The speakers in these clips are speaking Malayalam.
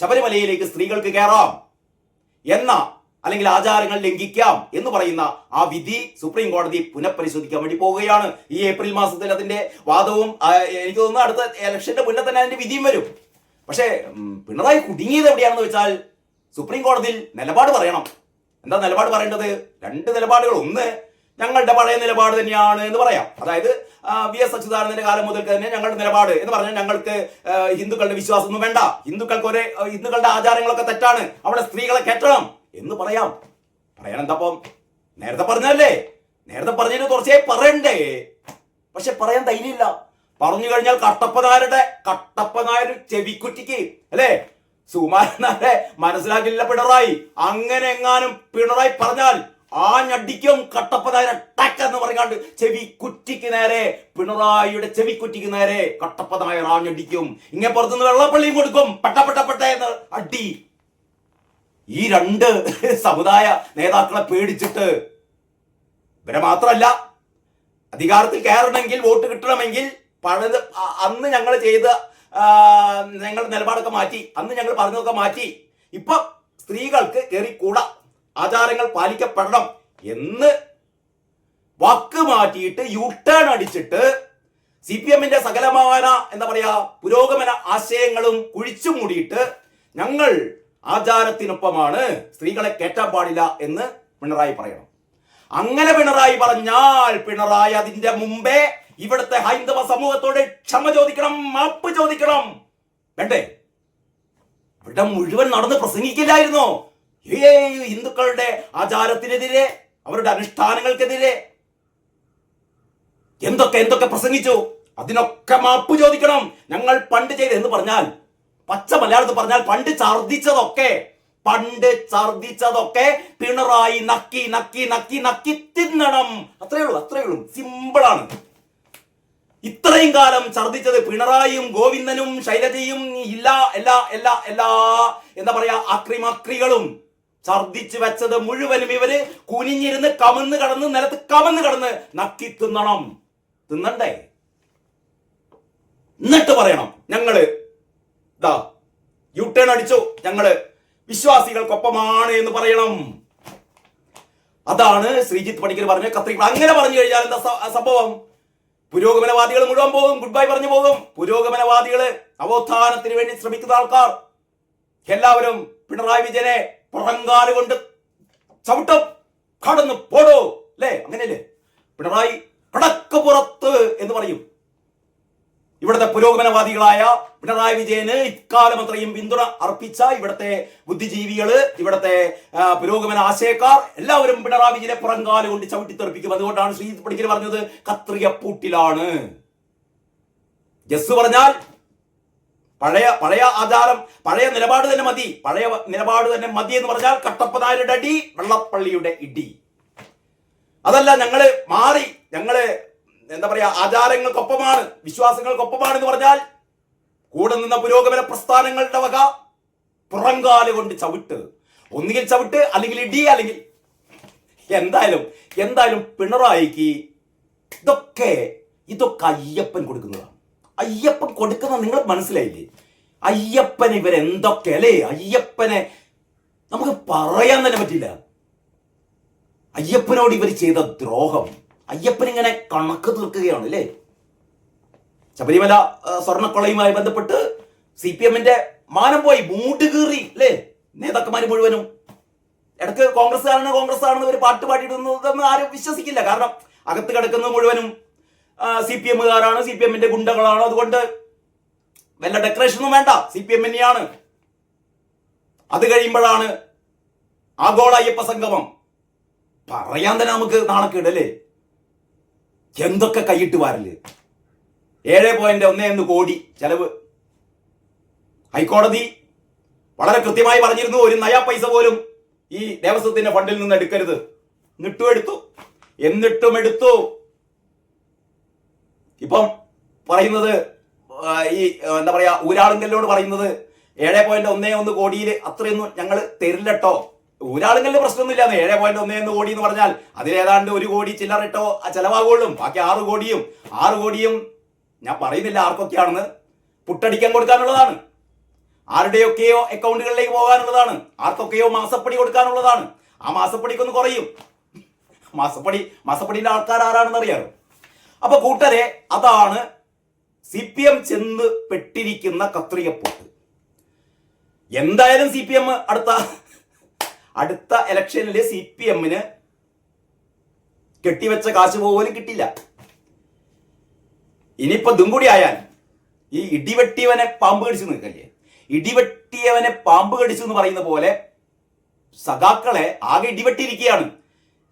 ശബരിമലയിലേക്ക് സ്ത്രീകൾക്ക് കയറാം എന്ന അല്ലെങ്കിൽ ആചാരങ്ങൾ ലംഘിക്കാം എന്ന് പറയുന്ന ആ വിധി സുപ്രീം കോടതി പുനഃപരിശോധിക്കാൻ വേണ്ടി പോവുകയാണ്. ഈ ഏപ്രിൽ മാസത്തിൽ അതിന്റെ വാദവും എനിക്ക് തോന്നുന്നു അടുത്ത ഇലക്ഷന്റെ മുന്നേ തന്നെ അതിന്റെ വിധിയും വരും. പക്ഷേ പിണറായി കുടുങ്ങിയത് എവിടെയാണെന്ന് വെച്ചാൽ സുപ്രീം കോടതിയിൽ നിലപാട് പറയണം. എന്താ നിലപാട് പറയേണ്ടത്? രണ്ട് നിലപാടുകൾ. ഒന്ന് ഞങ്ങളുടെ പഴയ നിലപാട് തന്നെയാണ് എന്ന് പറയാം. അതായത് വി എസ് അച്യുതാനന്ദന്റെ കാലം മുതൽക്ക് തന്നെ ഞങ്ങളുടെ നിലപാട് എന്ന് പറഞ്ഞാൽ ഞങ്ങൾക്ക് ഹിന്ദുക്കളുടെ വിശ്വാസമൊന്നും വേണ്ട. ഹിന്ദുക്കൾക്ക് ഒരേ ഹിന്ദുക്കളുടെ ആചാരങ്ങളൊക്കെ തെറ്റാണ്. അവിടെ സ്ത്രീകളെ കെട്ടണം എന്ന് പറയാം. പറയാൻ എന്താപ്പം നേരത്തെ പറഞ്ഞല്ലേ നേരത്തെ പറഞ്ഞതിന് തുടർച്ചയായി പറയണ്ടേ? പക്ഷെ പറയാൻ ധൈര്യമില്ല. പറഞ്ഞു കഴിഞ്ഞാൽ കട്ടപ്പനാരുടെ കട്ടപ്പനായൊരു ചെവിക്കുറ്റിക്ക് അല്ലേ? സുമാരനാരെ മനസ്സിലാക്കില്ല പിണറായി. അങ്ങനെ എങ്ങാനും പിണറായി പറഞ്ഞാൽ ആ ഞടിക്കും കട്ടപ്പനായര ടക്ക് എന്ന് പറഞ്ഞാണ്ട് ചെവി കുറ്റിക്ക് നേരെ പിണറായിയുടെ ചെവി കുറ്റിക്ക് നേരെ കട്ടപ്പനായർ ആ ഞടിക്കും ഇങ്ങനെ പുറത്തുനിന്ന് വെള്ളപ്പള്ളിയും കൊടുക്കും. പെട്ട പെട്ട പെട്ട എന്ന് അടി. ഈ രണ്ട് സമുദായ നേതാക്കളെ പേടിച്ചിട്ട് ഇവരെ മാത്രമല്ല അധികാരത്തിൽ കയറണമെങ്കിൽ വോട്ട് കിട്ടണമെങ്കിൽ പഴയത് അന്ന് ഞങ്ങൾ ചെയ്ത ഞങ്ങളുടെ നിലപാടൊക്കെ മാറ്റി അന്ന് ഞങ്ങൾ പറഞ്ഞതൊക്കെ മാറ്റി. ഇപ്പൊ സ്ത്രീകൾക്ക് കയറി കൂടാ ആചാരങ്ങൾ പാലിക്കപ്പെടണം എന്ന് വാക്ക് മാറ്റിയിട്ട് യു ടേൺ അടിച്ചിട്ട് സി പി എമ്മിന്റെ സകലമാന എന്താ പറയാ പുരോഗമന ആശയങ്ങളും കുഴിച്ചു മൂടിയിട്ട് ഞങ്ങൾ ആചാരത്തിനൊപ്പമാണ് സ്ത്രീകളെ കയറ്റാൻ പാടില്ല എന്ന് പിണറായി പറയണം. അങ്ങനെ പിണറായി പറഞ്ഞാൽ പിണറായി അതിന്റെ മുമ്പേ ഇവിടുത്തെ ഹൈന്ദവ സമൂഹത്തോട് ക്ഷമ ചോദിക്കണം മാപ്പ് ചോദിക്കണം. വേണ്ടേ? ഇവിടെ മുഴുവൻ നടന്ന് പ്രസംഗിക്കില്ലായിരുന്നോ? ഹിന്ദുക്കളുടെ ആചാരത്തിനെതിരെ അവരുടെ അനുഷ്ഠാനങ്ങൾക്കെതിരെ എന്തൊക്കെ എന്തൊക്കെ പ്രസംഗിച്ചു? അതിനൊക്കെ മാപ്പ് ചോദിക്കണം. ഞങ്ങൾ പണ്ട് ചെയ്ത് എന്ന് പറഞ്ഞാൽ പച്ച മലയാളത്തിൽ പറഞ്ഞാൽ പണ്ട് ഛർദിച്ചതൊക്കെ പണ്ട് ഛർദിച്ചതൊക്കെ പിണറായി നക്കി നക്കി നക്കി നക്കി തിന്നണം. അത്രേ ഉള്ളൂ അത്രേ ഉള്ളൂ. സിമ്പിളാണ് ഇത്രയും കാലം ഛർദിച്ചത് പിണറായിയും ഗോവിന്ദനും ശൈലജയും ഇല്ല എല്ലാ എല്ലാ എല്ലാ എന്താ പറയാ അക്രിമക്രികളും. ഛർദിച്ച് വെച്ചത് മുഴുവനും ഇവർ കുനിഞ്ഞിരുന്ന് കമന്ന് കടന്ന് നിലത്ത് കമന്ന് കടന്ന് നക്കി തിന്നണം. തിന്നണ്ടേ? എന്നിട്ട് പറയണം. ഞങ്ങൾ ദാ യു ടേൺ അടിച്ചു. ഞങ്ങൾ വിശ്വാസികൾക്കൊപ്പമാണ് എന്ന് പറയണം. അതാണ് ശ്രീജിത്ത് പണിക്കർ പറഞ്ഞ കത്രി അങ്ങനെ പറഞ്ഞു കഴിഞ്ഞാൽ എന്താ സംഭവം? പുരോഗമനവാദികൾ മുഴുവൻ പോകും. ഗുഡ് ബൈ പറഞ്ഞു പോകും. പുരോഗമനവാദികൾ നവോത്ഥാനത്തിന് വേണ്ടി ശ്രമിക്കുന്ന ആൾക്കാർ. എല്ലാവരും പിണറായി വിജയനെ പുറങ്കാൽ കൊണ്ട് ചവിട്ടം കടന്ന് പോടോ അല്ലേ അങ്ങനെയല്ലേ? പിണറായി കടക്ക് പുറത്ത് എന്ന് പറയും. ഇവിടുത്തെ പുരോഗമനവാദികളായ പിണറായി വിജയന് ഇക്കാലം അത്രയും പിന്തുണ അർപ്പിച്ച ഇവിടുത്തെ ബുദ്ധിജീവികൾ ഇവിടുത്തെ പുരോഗമന ആശയക്കാർ എല്ലാവരും പിണറായി വിജയനെ പുറങ്കാൽ കൊണ്ട് ചവിട്ടിത്തെറിപ്പിക്കും. അതുകൊണ്ടാണ് ശ്രീ പടിക്കൽ പറഞ്ഞത് കത്രിയപ്പൂട്ടിലാണ് ജസ് പറഞ്ഞാൽ പഴയ പഴയ ആചാരം പഴയ നിലപാട് തന്നെ മതി. പഴയ നിലപാട് തന്നെ മതി എന്ന് പറഞ്ഞാൽ കട്ടപ്പനാരുടെ അടി വെള്ളപ്പള്ളിയുടെ ഇടി. അതല്ല ഞങ്ങൾ മാറി ഞങ്ങൾ എന്താ പറയാ ആചാരങ്ങൾക്കൊപ്പമാണ് വിശ്വാസങ്ങൾക്കൊപ്പമാണ് എന്ന് പറഞ്ഞാൽ കൂടെ നിന്ന പുരോഗമന പ്രസ്ഥാനങ്ങളുടെ വക പുറങ്കാൽ കൊണ്ട് ചവിട്ട്. ഒന്നുകിൽ ചവിട്ട് അല്ലെങ്കിൽ ഇടി അല്ലെങ്കിൽ എന്തായാലും എന്തായാലും പിണറായിക്ക് ഇതൊക്കെ ഇതൊക്കെ അയ്യപ്പൻ കൊടുക്കുന്നതാണ്. അയ്യപ്പൻ കൊടുക്കുന്ന നിങ്ങൾ മനസ്സിലായില്ലേ? അയ്യപ്പൻ ഇവരെന്തൊക്കെ അല്ലേ? അയ്യപ്പനെ നമുക്ക് പറയാൻ തന്നെ പറ്റില്ല. അയ്യപ്പനോട് ഇവർ ചെയ്ത ദ്രോഹം. അയ്യപ്പൻ ഇങ്ങനെ കണക്ക് തീർക്കുകയാണ് അല്ലേ? ശബരിമല സ്വർണക്കൊളയുമായി ബന്ധപ്പെട്ട് സി പി എമ്മിന്റെ മാനം പോയി മൂട്ട് കീറി അല്ലേ? നേതാക്കന്മാർ മുഴുവനും. ഇടയ്ക്ക് കോൺഗ്രസ് ആണ് കോൺഗ്രസ് ആണെന്ന് ഒരു പാട്ട് പാടിയിടുന്നതെന്ന് ആരും വിശ്വസിക്കില്ല. കാരണം അകത്ത് കിടക്കുന്നത് മുഴുവനും സി പി എമ്മുകാരാണ് സി പി എമ്മിന്റെ ഗുണ്ടകളാണ്. അതുകൊണ്ട് വല്ല ഡെക്കറേഷൻ ഒന്നും വേണ്ട. സി പി എം തന്നെയാണ്. അത് കഴിയുമ്പോഴാണ് ആഗോള അയ്യപ്പ സംഗമം. പറയാൻ തന്നെ നമുക്ക് നാണക്കേട് അല്ലേ? എന്തൊക്കെ കൈയിട്ട് വാരൽ? ഏഴ് പോയിന്റ് ഒന്നേ ഒന്ന് കോടി ചെലവ്. ഹൈക്കോടതി വളരെ കൃത്യമായി പറഞ്ഞിരുന്നു ഒരു നയാ പൈസ പോലും ഈ ദേവസ്വത്തിന്റെ ഫണ്ടിൽ നിന്ന് എടുക്കരുത്. എന്നിട്ടും എടുത്തു. എന്നിട്ടും എടുത്തു. ഇപ്പം പറയുന്നത് ഈ എന്താ പറയാ ഊരാളുങ്കലിനോട് പറയുന്നത് ഏഴ് പോയിന്റ് ഒന്നേ ഒന്ന് കോടിയിൽ അത്രയൊന്നും ഞങ്ങൾ തരില്ലട്ടോ. ഊരാളുങ്കലിന് പ്രശ്നമൊന്നുമില്ല ഏഴ് പോയിന്റ് ഒന്നേ ഒന്ന് കോടി എന്ന് പറഞ്ഞാൽ അതിലേതാണ്ട് ഒരു കോടി ചില്ലറിട്ടോ ചെലവാകുള്ളൂ ബാക്കി ആറ് കോടിയും ആറ് കോടിയും ഞാൻ പറയുന്നില്ല ആർക്കൊക്കെയാണെന്ന്. പുട്ടടിക്കാൻ കൊടുക്കാനുള്ളതാണ്. ആരുടെയൊക്കെയോ അക്കൗണ്ടുകളിലേക്ക് പോകാനുള്ളതാണ്. ആർക്കൊക്കെയോ മാസപ്പടി കൊടുക്കാനുള്ളതാണ്. ആ മാസപ്പടിക്കൊന്ന് കുറയും. മാസപ്പടി മാസപ്പടിയിലെ ആൾക്കാർ ആരാണെന്ന് അറിയാമോ അപ്പൊ കൂട്ടരെ അതാണ് സി പി എം ചെന്ന് പെട്ടിരിക്കുന്ന കത്രികപ്പൊട്ട്. എന്തായാലും സി പി എം അടുത്ത അടുത്ത ഇലക്ഷനിൽ സി പി എമ്മിന് കെട്ടിവെച്ച കാശ് പോലും കിട്ടില്ല ഇനിയിപ്പോ ഇതും കൂടി ആയാൽ ഈ ഇടിവെട്ടിയവനെ പാമ്പ് കടിച്ചു നിൽക്കല്ലേ? ഇടിവെട്ടിയവനെ പാമ്പ് കടിച്ചു എന്ന് പറയുന്ന പോലെ സഖാക്കളെ ആകെ ഇടിവെട്ടിയിരിക്കുകയാണ്.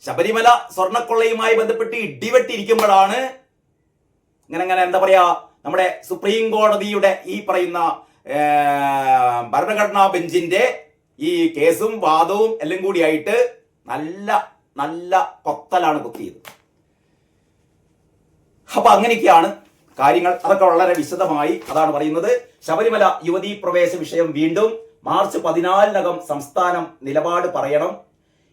ശബരിമല സ്വർണക്കൊള്ളയുമായി ബന്ധപ്പെട്ട് ഇടിവെട്ടിയിരിക്കുമ്പോഴാണ് ഇങ്ങനെ അങ്ങനെ എന്താ പറയാ നമ്മുടെ സുപ്രീം കോടതിയുടെ ഈ പറയുന്ന ഭരണഘടനാ ബെഞ്ചിന്റെ ഈ കേസും വാദവും എല്ലാം കൂടിയായിട്ട് നല്ല നല്ല കൊത്തലാണ് കുത്തിയത്. അപ്പൊ അങ്ങനെയൊക്കെയാണ് കാര്യങ്ങൾ. അതൊക്കെ വളരെ വിശദമായി അതാണ് പറയുന്നത്. ശബരിമല യുവതീ പ്രവേശ വിഷയം വീണ്ടും മാർച്ച് പതിനാലിനകം സംസ്ഥാനം നിലപാട് പറയണം.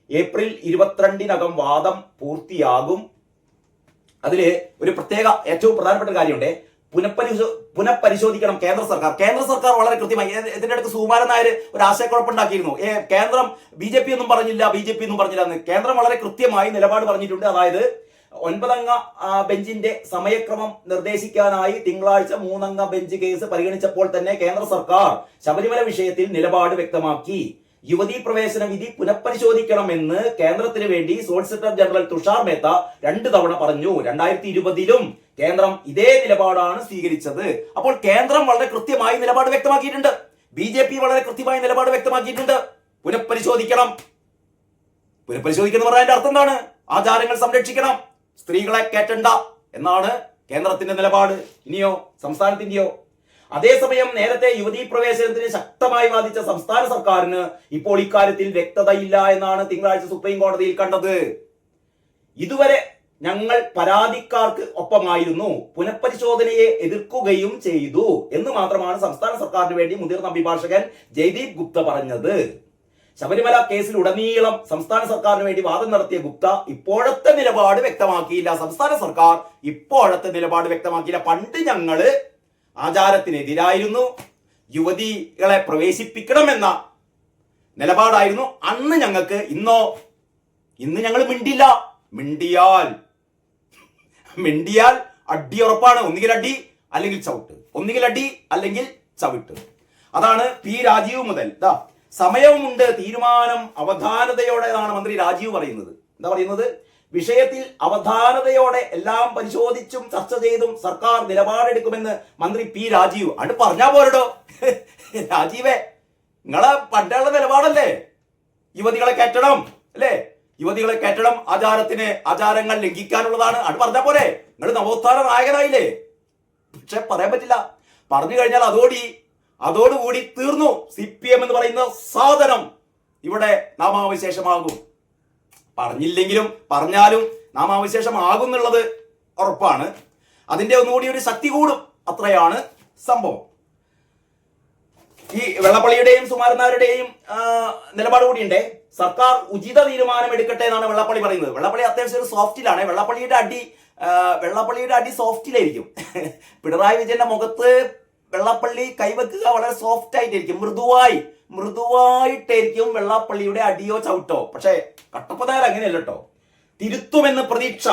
ഏപ്രിൽ ഇരുപത്തിരണ്ടിനകം വാദം പൂർത്തിയാകും. അതിൽ ഒരു പ്രത്യേക ഏറ്റവും പ്രധാനപ്പെട്ട കാര്യമുണ്ട്. പുനഃപരിശോ പുനഃപരിശോധിക്കണം കേന്ദ്ര സർക്കാർ. കേന്ദ്ര സർക്കാർ വളരെ കൃത്യമായി ഇതിന്റെ അടുത്ത് സുകുമാരൻ നായർ ഒരു ആശയക്കുഴപ്പമുണ്ടാക്കിയിരുന്നു. കേന്ദ്രം ബി ജെ പി ഒന്നും പറഞ്ഞില്ല ബി ജെ പി ഒന്നും പറഞ്ഞില്ല എന്ന്. കേന്ദ്രം വളരെ കൃത്യമായി നിലപാട് പറഞ്ഞിട്ടുണ്ട്. അതായത് ഒൻപതംഗ ബെഞ്ചിന്റെ സമയക്രമം നിർദ്ദേശിക്കാനായി തിങ്കളാഴ്ച മൂന്നംഗ ബെഞ്ച് കേസ് പരിഗണിച്ചപ്പോൾ തന്നെ കേന്ദ്ര സർക്കാർ ശബരിമല വിഷയത്തിൽ നിലപാട് വ്യക്തമാക്കി. യുവതീ പ്രവേശന വിധി പുനഃപരിശോധിക്കണമെന്ന് കേന്ദ്രത്തിന് വേണ്ടി സോളിസിറ്റർ ജനറൽ തുഷാർ മേത്ത രണ്ടു തവണ പറഞ്ഞു. രണ്ടായിരത്തി ഇരുപതിലും കേന്ദ്രം ഇതേ നിലപാടാണ് സ്വീകരിച്ചത്. അപ്പോൾ കേന്ദ്രം വളരെ കൃത്യമായി നിലപാട് വ്യക്തമാക്കിയിട്ടുണ്ട്. ബി ജെ പി വളരെ കൃത്യമായ നിലപാട് വ്യക്തമാക്കിയിട്ടുണ്ട്. പുനഃപരിശോധിക്കണം. പുനഃപരിശോധിക്കണം എന്ന് പറഞ്ഞതിന്റെ അർത്ഥം എന്താണ്? ആചാരങ്ങൾ സംരക്ഷിക്കണം. സ്ത്രീകളെ കയറ്റണ്ട എന്നാണ് കേന്ദ്രത്തിന്റെ നിലപാട്. ഇനിയോ സംസ്ഥാനത്തിന്റെയോ അതേസമയം നേരത്തെ യുവതീ പ്രവേശനത്തിന് ശക്തമായി വാദിച്ച സംസ്ഥാന സർക്കാരിന് ഇപ്പോൾ ഇക്കാര്യത്തിൽ വ്യക്തതയില്ല എന്നാണ് തിങ്കളാഴ്ച സുപ്രീം കോടതിയിൽ കണ്ടത്. ഇതുവരെ ഞങ്ങൾ പരാതിക്കാർക്ക് ഒപ്പമായിരുന്നു. പുനഃപരിശോധനയെ എതിർക്കുകയും ചെയ്തു എന്ന് മാത്രമാണ് സംസ്ഥാന സർക്കാരിന് വേണ്ടി മുതിർന്ന അഭിഭാഷകൻ ജയ്ദീപ് ഗുപ്ത പറഞ്ഞത്. ശബരിമല കേസിൽ ഉടനീളം സംസ്ഥാന സർക്കാരിന് വേണ്ടി വാദം നടത്തിയ ഗുപ്ത ഇപ്പോഴത്തെ നിലപാട് വ്യക്തമാക്കിയില്ല. സംസ്ഥാന സർക്കാർ ഇപ്പോഴത്തെ നിലപാട് വ്യക്തമാക്കിയില്ല. പണ്ട് ഞങ്ങൾ ആചാരത്തിനെതിരായിരുന്നു. യുവതികളെ പ്രവേശിപ്പിക്കണമെന്ന നിലപാടായിരുന്നു. അന്ന് ഞങ്ങൾക്ക് ഇന്നോ ഇന്ന് ഞങ്ങൾ മിണ്ടില്ല. മിണ്ടിയാൽ മിണ്ടിയാൽ അടി ഉറപ്പാണ്. ഒന്നുകിൽ അടി അല്ലെങ്കിൽ ചവിട്ട്. ഒന്നുകിൽ അടി അല്ലെങ്കിൽ ചവിട്ട്. അതാണ് പി രാജീവ് മുതൽ. ഇതാ സമയവുമുണ്ട് തീരുമാനം അവധാനതയോടെ മന്ത്രി രാജീവ് പറയുന്നത്. എന്താ പറയുന്നത്? വിഷയത്തിൽ അവധാനതയോടെ എല്ലാം പരിശോധിച്ചും ചർച്ച ചെയ്തും സർക്കാർ നിലപാടെടുക്കുമെന്ന് മന്ത്രി പി രാജീവ്. അത് പറഞ്ഞാ പോരടോ. രാജീവേ നിങ്ങളെ പണ്ടുള്ള നിലപാടല്ലേ? യുവതികളെ കയറ്റണം അല്ലേ? യുവതികളെ കയറ്റണം ആചാരത്തിന് ആചാരങ്ങൾ ലംഘിക്കാനുള്ളതാണ്. അത് പറഞ്ഞാ പോരെ. നിങ്ങൾ നവോത്ഥാന നായകനായില്ലേ? പക്ഷെ പറയാൻ പറ്റില്ല. പറഞ്ഞു കഴിഞ്ഞാൽ അതോടി അതോടുകൂടി തീർന്നു സി പി എം എന്ന് പറയുന്ന സാധനം. ഇവിടെ നാമാവശേഷമാകും. പറഞ്ഞില്ലെങ്കിലും പറഞ്ഞാലും നാമാവശേഷമാകും എന്നുള്ളത് ഉറപ്പാണ്. അതിന്റെ ഒന്നുകൂടി ഒരു ശക്തി കൂടും അത്രയാണ് സംഭവം. ഈ വെള്ളപ്പള്ളിയുടെയും സുമാരനാരുടെയും നിലപാട് കൂടിയുണ്ടേ? സർക്കാർ ഉചിത തീരുമാനം എടുക്കട്ടെ എന്നാണ് വെള്ളപ്പള്ളി പറയുന്നത്. വെള്ളപ്പള്ളി അത്യാവശ്യം ഒരു സോഫ്റ്റിലാണ്. വെള്ളപ്പള്ളിയുടെ അടി വെള്ളപ്പള്ളിയുടെ അടി സോഫ്റ്റിലായിരിക്കും. പിണറായി വിജയന്റെ മുഖത്ത് വെള്ളപ്പള്ളി കൈവെക്കുക വളരെ സോഫ്റ്റ് ആയിട്ടിരിക്കും മൃദുവായി. മൃദുവായിട്ടായിരിക്കും വെള്ളപ്പള്ളിയുടെ അടിയോ ചവിട്ടോ. പക്ഷേ കട്ടപ്പനായർ അങ്ങനെയല്ല കേട്ടോ തിരുത്തുമെന്ന് പ്രതീക്ഷ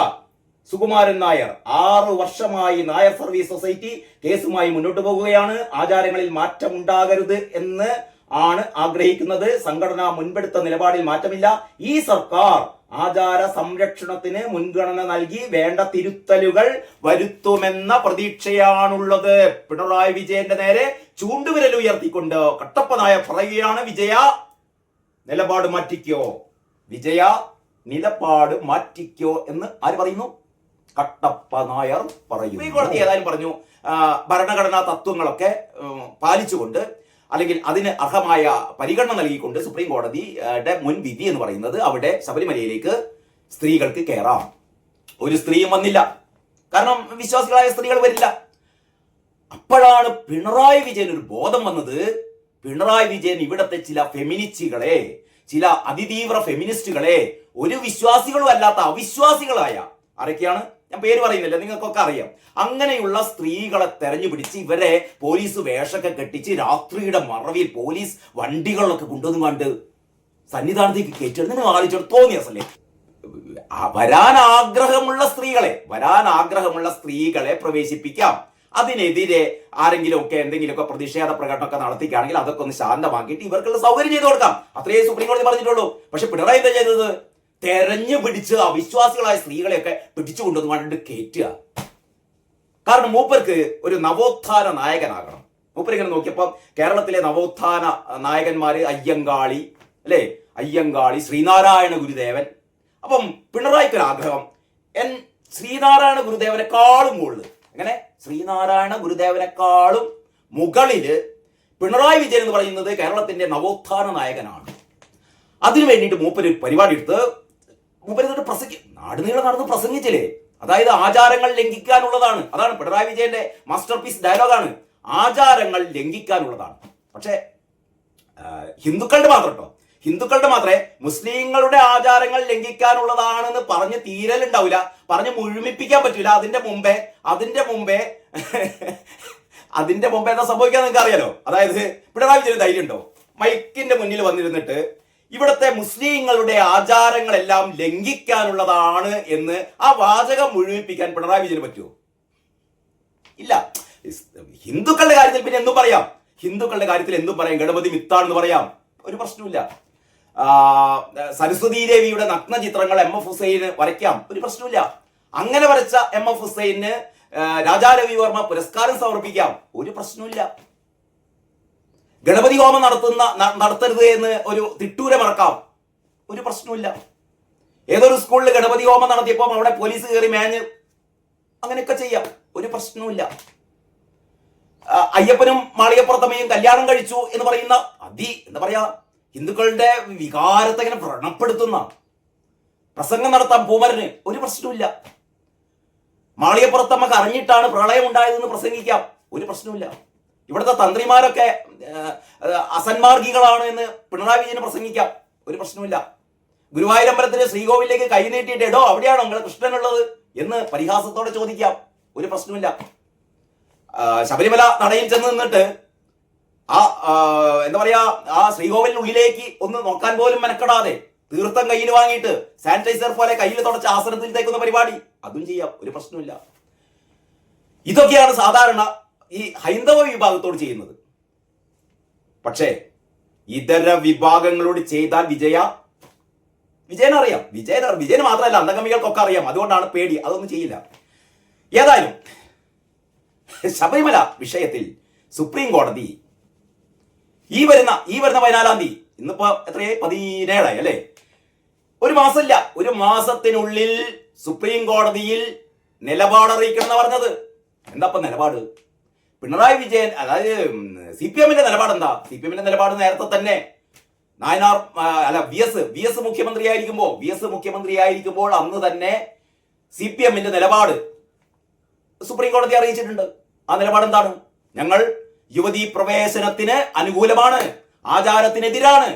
സുകുമാരൻ നായർ. ആറു വർഷമായി നായർ സർവീസ് സൊസൈറ്റി കേസുമായി മുന്നോട്ട് പോകുകയാണ്. ആചാരങ്ങളിൽ മാറ്റം ഉണ്ടാകരുത് എന്ന് ആണ് ആഗ്രഹിക്കുന്നത്. സംഘടന മുൻപെടുത്ത നിലപാടിൽ മാറ്റമില്ല. ഈ സർക്കാർ ആചാര സംരക്ഷണത്തിന് മുൻഗണന നൽകി വേണ്ട തിരുത്തലുകൾ വരുത്തുമെന്ന പ്രതീക്ഷയാണുള്ളത്. പിണറായി വിജയന്റെ നേരെ ചൂണ്ടുവിരൽ ഉയർത്തിക്കൊണ്ട് കട്ടപ്പനായ പറയുകയാണ് വിജയ. നിലപാട് മാറ്റിക്കോ. വിജയ നിലപാട് മാറ്റിക്കോ എന്ന് ആര് പറയുന്നു? കട്ടപ്പ നായർ പറയുന്നു. കോടതി ഏതായാലും പറഞ്ഞു ഭരണഘടനാ തത്വങ്ങളൊക്കെ പാലിച്ചുകൊണ്ട് അല്ലെങ്കിൽ അതിന് അർഹമായ പരിഗണന നൽകിക്കൊണ്ട് സുപ്രീം കോടതിയുടെ മുൻ വിധി എന്ന് പറയുന്നത് അവിടെ ശബരിമലയിലേക്ക് സ്ത്രീകൾക്ക് കയറാം. ഒരു സ്ത്രീയും വന്നില്ല. കാരണം വിശ്വാസികളായ സ്ത്രീകൾ വരില്ല. അപ്പോഴാണ് പിണറായി വിജയൻ ഒരു ബോധം വന്നത്. പിണറായി വിജയൻ ഇവിടത്തെ ചില ഫെമിനിസ്റ്റുകളെ ചില അതിതീവ്ര ഫെമിനിസ്റ്റുകളെ ഒരു വിശ്വാസികളും അല്ലാത്ത അവിശ്വാസികളായ ആരൊക്കെയാണ്? ഞാൻ പേര് പറയുന്നില്ല നിങ്ങൾക്കൊക്കെ അറിയാം. അങ്ങനെയുള്ള സ്ത്രീകളെ തെരഞ്ഞു പിടിച്ച് ഇവരെ പോലീസ് വേഷമൊക്കെ കെട്ടിച്ച് രാത്രിയുടെ മറവിൽ പോലീസ് വണ്ടികളിലൊക്കെ കൊണ്ടുവന്നു കണ്ട് സന്നിധാനത്തേക്ക് കയറ്റി നിങ്ങൾ ആലോചിച്ചോട് തോന്നിയ അസല്ലേ വരാൻ ആഗ്രഹമുള്ള സ്ത്രീകളെ വരാൻ ആഗ്രഹമുള്ള സ്ത്രീകളെ പ്രവേശിപ്പിക്കാം. അതിനെതിരെ ആരെങ്കിലും ഒക്കെ എന്തെങ്കിലുമൊക്കെ പ്രതിഷേധ പ്രകടനമൊക്കെ നടത്തിക്കുകയാണെങ്കിൽ അതൊക്കെ ഒന്ന് ശാന്തമാക്കിയിട്ട് ഇവർക്കുള്ള സൗകര്യം ചെയ്തു കൊടുക്കാം. അത്രയേ സുപ്രീം കോടതി പറഞ്ഞിട്ടുള്ളൂ. പക്ഷെ പിണറായി എന്താ ചെയ്തത്? തെരഞ്ഞു പിടിച്ച് അവിശ്വാസികളായ സ്ത്രീകളെയൊക്കെ പിടിച്ചു കൊണ്ടുവന്ന് കണ്ടിട്ട് കയറ്റുക. കാരണം മൂപ്പർക്ക് ഒരു നവോത്ഥാന നായകനാകണം. മൂപ്പർ ഇങ്ങനെ നോക്കിയപ്പം കേരളത്തിലെ നവോത്ഥാന നായകന്മാര് അയ്യങ്കാളി അല്ലേ? അയ്യങ്കാളി ശ്രീനാരായണ ഗുരുദേവൻ. അപ്പം പിണറായിക്ക് ഒരു ആഗ്രഹം. എൻ ശ്രീനാരായണ ഗുരുദേവനെക്കാളും മുകളിൽ അങ്ങനെ ശ്രീനാരായണ ഗുരുദേവനെക്കാളും മുകളിൽ പിണറായി വിജയൻ എന്ന് പറയുന്നത് കേരളത്തിന്റെ നവോത്ഥാന നായകനാണ്. അതിനു വേണ്ടിയിട്ട് മൂപ്പര് പരിപാടി എടുത്ത് മൂപ്പര് എന്നിട്ട് പ്രസംഗി നാട് നീളം നടന്ന് പ്രസംഗിച്ചില്ലേ? അതായത് ആചാരങ്ങൾ ലംഘിക്കാനുള്ളതാണ്. അതാണ് പിണറായി വിജയന്റെ മാസ്റ്റർ പീസ് ഡയലോഗാണ്. ആചാരങ്ങൾ ലംഘിക്കാനുള്ളതാണ്. പക്ഷേ ഹിന്ദുക്കളുടെ മാത്രം കേട്ടോ ഹിന്ദുക്കളുടെ മാത്രമേ മുസ്ലിങ്ങളുടെ ആചാരങ്ങൾ ലംഘിക്കാനുള്ളതാണെന്ന് പറഞ്ഞ് തീരലുണ്ടാവില്ല. പറഞ്ഞ് മുഴുമിപ്പിക്കാൻ പറ്റൂല. അതിന്റെ മുമ്പേ അതിന്റെ മുമ്പേ അതിന്റെ മുമ്പേ എന്താ സംഭവിക്കാൻ നിങ്ങൾക്ക് അറിയാലോ അതായത് പിണറായി വിജയൻ ധൈര്യം ഉണ്ടോ മൈക്കിന്റെ മുന്നിൽ വന്നിരുന്നിട്ട് ഇവിടുത്തെ മുസ്ലിങ്ങളുടെ ആചാരങ്ങളെല്ലാം ലംഘിക്കാനുള്ളതാണ് എന്ന് ആ വാചകം മുഴുവിപ്പിക്കാൻ പിണറായി വിജയന് പറ്റുമോ? ഇല്ല. ഹിന്ദുക്കളുടെ കാര്യത്തിൽ പിന്നെ എന്തും പറയാം. ഹിന്ദുക്കളുടെ കാര്യത്തിൽ എന്തും പറയാം. ഗണപതി മിത്താണെന്ന് പറയാം. ഒരു പ്രശ്നമില്ല സരസ്വതി ദേവിയുടെ നഗ്ന ചിത്രങ്ങൾ എം എഫ് ഹുസൈന് വരയ്ക്കാം. ഒരു പ്രശ്നമില്ല അങ്ങനെ വരച്ച എം എഫ് ഹുസൈന് രാജാരവി വർമ്മ പുരസ്കാരം സമർപ്പിക്കാം. ഒരു പ്രശ്നമില്ല ഗണപതി ഹോമം നടത്തുന്ന നടത്തരുത് എന്ന് ഒരു തിട്ടൂര മറക്കാം. ഒരു പ്രശ്നമില്ല ഏതൊരു സ്കൂളിൽ ഗണപതി ഹോമം നടത്തിയപ്പോൾ അവിടെ പോലീസ് കയറി മേഞ്ഞ് അങ്ങനെയൊക്കെ ചെയ്യാം. ഒരു പ്രശ്നവുമില്ല. അയ്യപ്പനും മാളികപ്പുറത്തമ്മയും കല്യാണം കഴിച്ചു എന്ന് പറയുന്ന അതി എന്താ പറയാ ഹിന്ദുക്കളുടെ വികാരത്തെ ഇങ്ങനെ വ്രണപ്പെടുത്തുന്ന പ്രസംഗം നടത്താം പൂമരന് ഒരു പ്രശ്നവുമില്ല. മാളികപ്പുറത്തമ്മക്ക് അറിഞ്ഞിട്ടാണ് പ്രളയം ഉണ്ടായതെന്ന് പ്രസംഗിക്കാം. ഒരു പ്രശ്നവുമില്ല. ഇവിടുത്തെ തന്ത്രിമാരൊക്കെ അസന്മാർഗികളാണ് എന്ന് പിണറായി വിജയന് പ്രസംഗിക്കാം. ഒരു പ്രശ്നമില്ല ഗുരുവായൂരമ്പലത്തിന് ശ്രീകോവിലേക്ക് കൈ നീട്ടിയിട്ട് എടോ അവിടെയാണോ നിങ്ങളെ കൃഷ്ണനുള്ളത് എന്ന് പരിഹാസത്തോടെ ചോദിക്കാം. ഒരു പ്രശ്നമില്ല ശബരിമല നടയിൽ ചെന്ന് നിന്നിട്ട് ആ ആ, എന്താ പറയാ ആ ശ്രീകോവിലിനുള്ളിലേക്ക് ഒന്ന് നോക്കാൻ പോലും മെനക്കെടാതെ തീർത്ഥം കയ്യിൽ വാങ്ങിയിട്ട് സാനിറ്റൈസർ പോലെ കയ്യിൽ തുടച്ച ആസനത്തിൽ തേക്കുന്ന പരിപാടി. അതും ചെയ്യാം. ഒരു പ്രശ്നമില്ല ഇതൊക്കെയാണ് സാധാരണ ഈ ഹൈന്ദവ വിഭാഗത്തോട് ചെയ്യുന്നത്. പക്ഷേ ഇതര വിഭാഗങ്ങളോട് ചെയ്താൽ വിജയ? വിജയൻ അറിയാം. വിജയൻ വിജയന് മാത്രമല്ല അന്തകമികൾക്കൊക്കെ അറിയാം. അതുകൊണ്ടാണ് പേടി. അതൊന്നും ചെയ്യില്ല. ഏതായാലും ശബരിമല വിഷയത്തിൽ സുപ്രീം കോടതി ഈ വരുന്ന ഈ വരുന്ന പതിനാലാം തീയതി ഇന്നിപ്പോ എത്രയായി? പതിനേഴായി അല്ലേ? ഒരു മാസമില്ല. ഒരു മാസത്തിനുള്ളിൽ സുപ്രീം കോടതിയിൽ നിലപാട് അറിയിക്കണം എന്ന് പറഞ്ഞത്. എന്താ നിലപാട്? പിണറായി വിജയൻ അതായത് സി പി എമ്മിന്റെ നിലപാട് എന്താ സി പി എമ്മിന്റെ നിലപാട് നേരത്തെ തന്നെ നായനാർ അല്ല വി എസ് വി എസ് മുഖ്യമന്ത്രിയായിരിക്കുമ്പോൾ വി എസ് മുഖ്യമന്ത്രിയായിരിക്കുമ്പോൾ അന്ന് തന്നെ സി പി എമ്മിന്റെ നിലപാട് സുപ്രീം കോടതി അറിയിച്ചിട്ടുണ്ട്. ആ നിലപാട് എന്താണ് ഞങ്ങൾ യുവതി പ്രവേശനത്തിന് അനുകൂലമാണ് ആചാരത്തിനെതിരാണ്.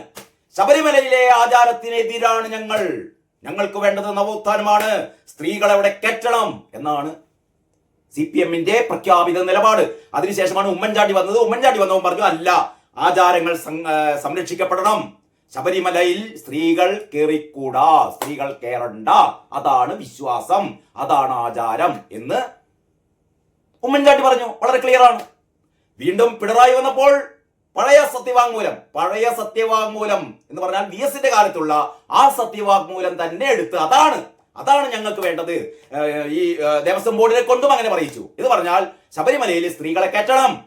ശബരിമലയിലെ ആചാരത്തിനെതിരാണ് ഞങ്ങൾ. ഞങ്ങൾക്ക് വേണ്ടത് നവോത്ഥാനമാണ്. സ്ത്രീകളെ അവിടെ കെട്ടണം എന്നാണ് സി പി എമ്മിന്റെ പ്രഖ്യാപിത നിലപാട്. അതിനുശേഷമാണ് ഉമ്മൻചാണ്ടി വന്നത്. ഉമ്മൻചാണ്ടി വന്നവൻ പറഞ്ഞു അല്ല ആചാരങ്ങൾ സംരക്ഷിക്കപ്പെടണം. ശബരിമലയിൽ സ്ത്രീകൾ കയറിക്കൂടാ സ്ത്രീകൾ കയറണ്ട അതാണ് വിശ്വാസം. അതാണ് ആചാരം. എന്ന് ഉമ്മൻചാണ്ടി പറഞ്ഞു. വളരെ ക്ലിയർ ആണ്. വീണ്ടും പിണറായി വന്നപ്പോൾ പഴയ സത്യവാങ്മൂലം പഴയ സത്യവാങ്മൂലം എന്ന് പറഞ്ഞാൽ വി എസിന്റെ കാലത്തുള്ള ആ സത്യവാങ്മൂലം തന്നെ എടുത്ത് അതാണ് അതാണ് ഞങ്ങൾക്ക് വേണ്ടത്. ഈ ദേവസ്വം ബോർഡിനെ കൊണ്ടും അങ്ങനെ പറയിച്ചു. ഇത് പറഞ്ഞാൽ ശബരിമലയിൽ സ്ത്രീകളെ കയറ്റണം.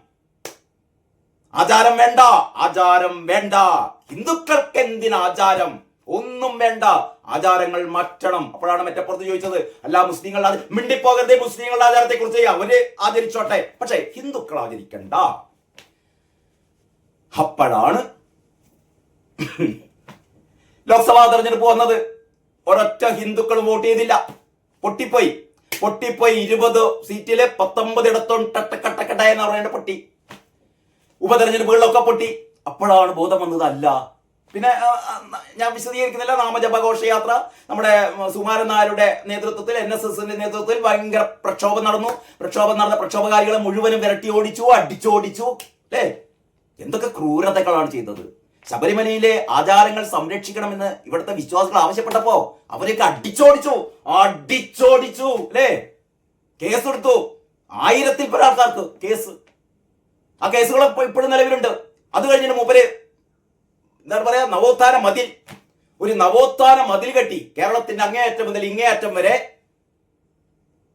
ആചാരം വേണ്ട ആചാരം വേണ്ട. ഹിന്ദുക്കൾക്ക് എന്തിന് ആചാരം? ഒന്നും വേണ്ട. ആചാരങ്ങൾ മാറ്റണം. അപ്പോഴാണ് മറ്റപ്പുറത്ത് ചോദിച്ചത് അല്ല മുസ്ലിങ്ങളുടെ മിണ്ടിപ്പോകരുതേ മുസ്ലിങ്ങളുടെ ആചാരത്തെ കുറിച്ച് അവർ ആചരിച്ചോട്ടെ. പക്ഷേ ഹിന്ദുക്കൾ ആചരിക്കണ്ട. അപ്പോഴാണ് ലോക്സഭാ തെരഞ്ഞെടുപ്പ് വന്നത്. ഒരൊറ്റ ഹിന്ദുക്കൾ വോട്ട് ചെയ്തില്ല. പൊട്ടിപ്പോയി. പൊട്ടിപ്പോയി ഇരുപത് സീറ്റിലെ പത്തൊമ്പത് ഇടത്തോൺ ടട്ടക്കട്ടക്കട്ട എന്ന് പറയേണ്ട പൊട്ടി. ഉപതെരഞ്ഞെടുപ്പുകളിലൊക്കെ പൊട്ടി. അപ്പോഴാണ് ബോധം വന്നത് അല്ല പിന്നെ ഞാൻ വിശദീകരിക്കുന്നില്ല. നാമജപ ഘോഷയാത്ര നമ്മുടെ സുമാരൻ നായരുടെ നേതൃത്വത്തിൽ എൻ എസ് എസിന്റെ നേതൃത്വത്തിൽ ഭയങ്കര പ്രക്ഷോഭം നടന്നു. പ്രക്ഷോഭം നടന്ന പ്രക്ഷോഭകാരികളെ മുഴുവനും വിരട്ടി ഓടിച്ചു അടിച്ചോടിച്ചു. അല്ലേ? എന്തൊക്കെ ക്രൂരതകളാണ് ചെയ്തത്. ശബരിമലയിലെ ആചാരങ്ങൾ സംരക്ഷിക്കണമെന്ന് ഇവിടുത്തെ വിശ്വാസികൾ ആവശ്യപ്പെട്ടപ്പോ അവരെയൊക്കെ അടിച്ചോടിച്ചു അടിച്ചോടിച്ചു അല്ലേ? കേസെടുത്തു. ആയിരത്തിൽ പല ആൾക്കാർക്ക് കേസ്. ആ കേസുകളൊക്കെ ഇപ്പോഴും നിലവിലുണ്ട്. അത് കഴിഞ്ഞിട്ട് മൂപ്പര് എന്താണ് പറയാ നവോത്ഥാന മതിൽ. ഒരു നവോത്ഥാന മതിൽ കെട്ടി കേരളത്തിന്റെ അങ്ങേയറ്റം മുതൽ ഇങ്ങേയറ്റം വരെ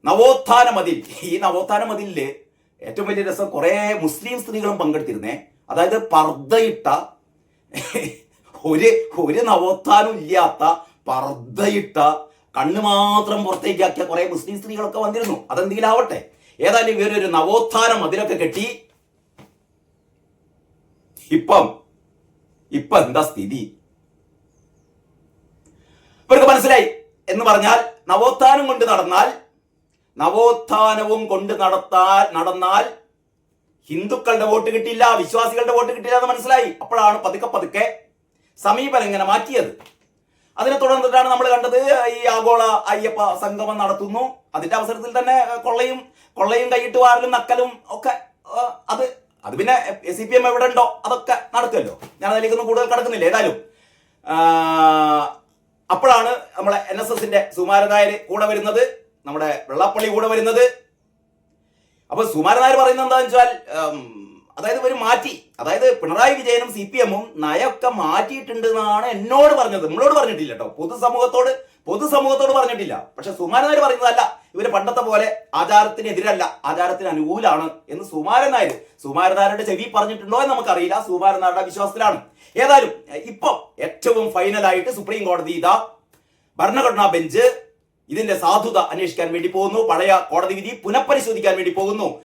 നവോത്ഥാന മതിൽ. ഈ നവോത്ഥാന മതിലിൽ ഏറ്റവും വലിയ രസം കുറെ മുസ്ലിം സ്ത്രീകളും പങ്കെടുത്തിരുന്നേ. അതായത് പർദ്ദയിട്ട ഒരു ഒരു നവോത്ഥാനം ഇല്ലാത്ത പർദ്ദയിട്ട കണ്ണ് മാത്രം പുറത്തേക്കാക്കിയ കുറേ മുസ്ലിം സ്ത്രീകളൊക്കെ വന്നിരുന്നു. അതെന്തെങ്കിലും ആവട്ടെ ഏതായാലും ഇവരൊരു നവോത്ഥാനം അതിലൊക്കെ കെട്ടി. ഇപ്പം ഇപ്പൊ എന്താ സ്ഥിതി? ഇവർക്ക് മനസ്സിലായി എന്ന് പറഞ്ഞാൽ നവോത്ഥാനം കൊണ്ട് നടന്നാൽ നവോത്ഥാനവും കൊണ്ട് നടത്താൻ നടന്നാൽ ഹിന്ദുക്കളുടെ വോട്ട് കിട്ടില്ല വിശ്വാസികളുടെ വോട്ട് കിട്ടില്ല എന്ന് മനസ്സിലായി. അപ്പോഴാണ് പതുക്കെ പതുക്കെ സമീപനം ഇങ്ങനെ മാറ്റിയത്. അതിനെ തുടർന്നിട്ടാണ് നമ്മൾ കണ്ടത് ഈ ആഗോള അയ്യപ്പ സംഗമം നടത്തുന്നു. അതിന്റെ അവസരത്തിൽ തന്നെ കൊള്ളയും കൊള്ളയും കൈയിട്ട് വാറലും നക്കലും ഒക്കെ അത് അത് പിന്നെ സി പി എം എവിടെ ഉണ്ടോ അതൊക്കെ നടക്കുമല്ലോ. ഞാൻ അതിലേക്ക് ഒന്നും കൂടുതൽ കടക്കുന്നില്ല ഏതായാലും. അപ്പോഴാണ് നമ്മളെ എൻ എസ് എസിന്റെ സുമാരനായർ കൂടെ വരുന്നത്. നമ്മുടെ വെള്ളാപ്പള്ളി കൂടെ വരുന്നത്. അപ്പൊ സുമാരൻ നായർ പറയുന്നത് എന്താണെന്ന് വെച്ചാൽ അതായത് ഒരു മാറ്റി അതായത് പിണറായി വിജയനും സി പി എമ്മും നയമൊക്കെ മാറ്റിയിട്ടുണ്ട് എന്നാണ് എന്നോട് പറഞ്ഞത്. നമ്മളോട് പറഞ്ഞിട്ടില്ല കേട്ടോ പൊതുസമൂഹത്തോട് പൊതുസമൂഹത്തോട് പറഞ്ഞിട്ടില്ല. പക്ഷെ സുമാരൻ നായർ പറയുന്നതല്ല ഇവർ പണ്ടത്തെ പോലെ ആചാരത്തിനെതിരല്ല ആചാരത്തിന് അനുകൂലാണ് എന്ന് സുമാരൻ നായർ സുമാരൻ നായരുടെ ചെവി പറഞ്ഞിട്ടുണ്ടോ എന്ന് നമുക്കറിയില്ല. സുമാരൻ നായരുടെ വിശ്വാസത്തിലാണ്. ഏതായാലും ഇപ്പം ഏറ്റവും ഫൈനലായിട്ട് സുപ്രീം കോടതി ഇതാ ഭരണഘടനാ ബെഞ്ച് ഇതിന്റെ സാധുത അന്വേഷിക്കാൻ വേണ്ടി പോകുന്നു. പഴയ കോടതി വിധി പുനഃപരിശോധിക്കാൻ വേണ്ടി പോകുന്നു.